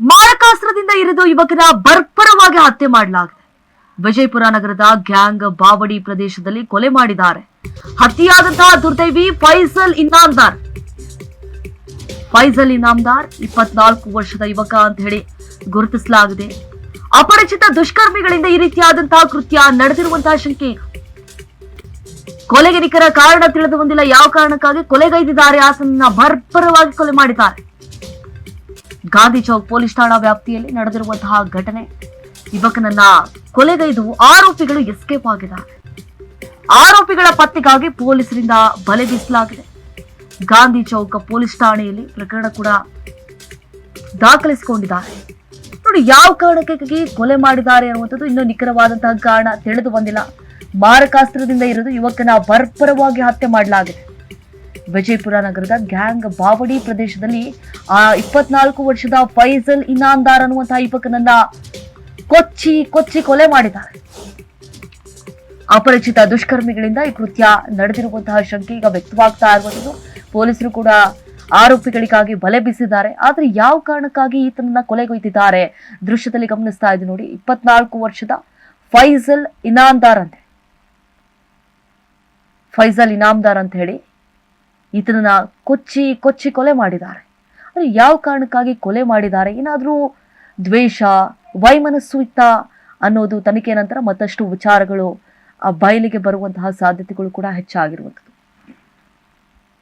ಮಾರಕಾಸ್ತ್ರದಿಂದ ಇರಿದು ಯುವಕನ ಬರ್ಬರವಾಗಿ ಹತ್ಯೆ ಮಾಡಲಾಗಿದೆ. ವಿಜಯಪುರ ನಗರದ ಗ್ಯಾಂಗ್ ಬಾವಡಿ ಪ್ರದೇಶದಲ್ಲಿ ಕೊಲೆ ಮಾಡಿದ್ದಾರೆ. ಹತ್ಯೆಯಾದಂತಹ ದುರ್ದೈವಿ ಫೈಸಲ್ ಇನಾಮ್ದಾರ್. ಫೈಸಲ್ ಇನಾಮ್ದಾರ್ ಇಪ್ಪತ್ನಾಲ್ಕು ವರ್ಷದ ಯುವಕ ಅಂತ ಹೇಳಿ ಗುರುತಿಸಲಾಗಿದೆ. ಅಪರಿಚಿತ ದುಷ್ಕರ್ಮಿಗಳಿಂದ ಈ ರೀತಿಯಾದಂತಹ ಕೃತ್ಯ ನಡೆದಿರುವಂತಹ ಶಂಕೆ. ಕೊಲೆಗೆ ನಿಖರ ಕಾರಣ ತಿಳಿದು ಬಂದಿಲ್ಲ. ಯಾವ ಕಾರಣಕ್ಕಾಗಿ? ಕೊಲೆಗೈದಿದ್ದಾರೆ. ಆತನನ್ನ ಬರ್ಬರವಾಗಿ ಕೊಲೆ ಮಾಡಿದ್ದಾರೆ. ಗಾಂಧಿ ಚೌಕ್ ಪೊಲೀಸ್ ಠಾಣಾ ವ್ಯಾಪ್ತಿಯಲ್ಲಿ ನಡೆದಿರುವಂತಹ ಘಟನೆ. ಯುವಕನನ್ನ ಕೊಲೆಗೈದು ಆರೋಪಿಗಳು ಎಸ್ಕೇಪ್ ಆಗಿದ್ದಾರೆ. ಆರೋಪಿಗಳ ಪತ್ತೆಗಾಗಿ ಪೊಲೀಸರಿಂದ ಬಲೆ ಬೀಸಲಾಗಿದೆ. ಗಾಂಧಿ ಚೌಕ ಪೊಲೀಸ್ ಠಾಣೆಯಲ್ಲಿ ಪ್ರಕರಣ ಕೂಡ ದಾಖಲಿಸಿಕೊಂಡಿದ್ದಾರೆ. ನೋಡಿ, ಯಾವ ಕಾರಣಕ್ಕಾಗಿ ಕೊಲೆ ಮಾಡಿದ್ದಾರೆ ಅನ್ನುವಂಥದ್ದು ಇನ್ನೂ ನಿಖರವಾದಂತಹ ಕಾರಣ ತಿಳಿದು ಬಂದಿಲ್ಲ. ಮಾರಕಾಸ್ತ್ರದಿಂದ ಇರೋದು ಯುವಕನ ಬರ್ಬರವಾಗಿ ಹತ್ಯೆ ಮಾಡಲಾಗಿದೆ. ವಿಜಯಪುರ ನಗರದ ಗ್ಯಾಂಗ್ ಬಾವಡಿ ಪ್ರದೇಶದಲ್ಲಿ ಆ ಇಪ್ಪತ್ನಾಲ್ಕು ವರ್ಷದ ಫೈಸಲ್ ಇನಾಂದಾರ್ ಅನ್ನುವಂತಹ ಯುವಕನನ್ನ ಕೊಚ್ಚಿ ಕೊಚ್ಚಿ ಕೊಲೆ ಮಾಡಿದ್ದಾರೆ. ಅಪರಿಚಿತ ದುಷ್ಕರ್ಮಿಗಳಿಂದ ಈ ಕೃತ್ಯ ನಡೆದಿರುವಂತಹ ಶಂಕೆ ಈಗ ವ್ಯಕ್ತವಾಗ್ತಾ ಇರುವಂಥದ್ದು. ಪೊಲೀಸರು ಕೂಡ ಆರೋಪಿಗಳಿಗಾಗಿ ಬಲೆ ಬೀಸಿದ್ದಾರೆ. ಆದ್ರೆ ಯಾವ ಕಾರಣಕ್ಕಾಗಿ ಈತನನ್ನ ಕೊಲೆಗೊಯ್ತಿದ್ದಾರೆ ದೃಶ್ಯದಲ್ಲಿ ಗಮನಿಸ್ತಾ ಇದೆ ನೋಡಿ. ಇಪ್ಪತ್ನಾಲ್ಕು ವರ್ಷದ ಫೈಸಲ್ ಇನಾಮ್ದಾರ್ ಅಂತೆ ಫೈಸಲ್ ಇನಾಮ್ದಾರ್ ಅಂತ ಹೇಳಿ ಈತನನ್ನ ಕೊಚ್ಚಿ ಕೊಚ್ಚಿ ಕೊಲೆ ಮಾಡಿದ್ದಾರೆ. ಅಂದ್ರೆ ಯಾವ ಕಾರಣಕ್ಕಾಗಿ ಕೊಲೆ ಮಾಡಿದ್ದಾರೆ? ಏನಾದರೂ ದ್ವೇಷ, ವೈಮನಸ್ಸು ಇತ್ತ ಅನ್ನೋದು ತನಿಖೆ ನಂತರ ಮತ್ತಷ್ಟು ವಿಚಾರಗಳು, ಆ, ಬಯಲಿಗೆ ಬರುವಂತಹ ಸಾಧ್ಯತೆಗಳು ಕೂಡ ಹೆಚ್ಚಾಗಿರುವಂಥದ್ದು.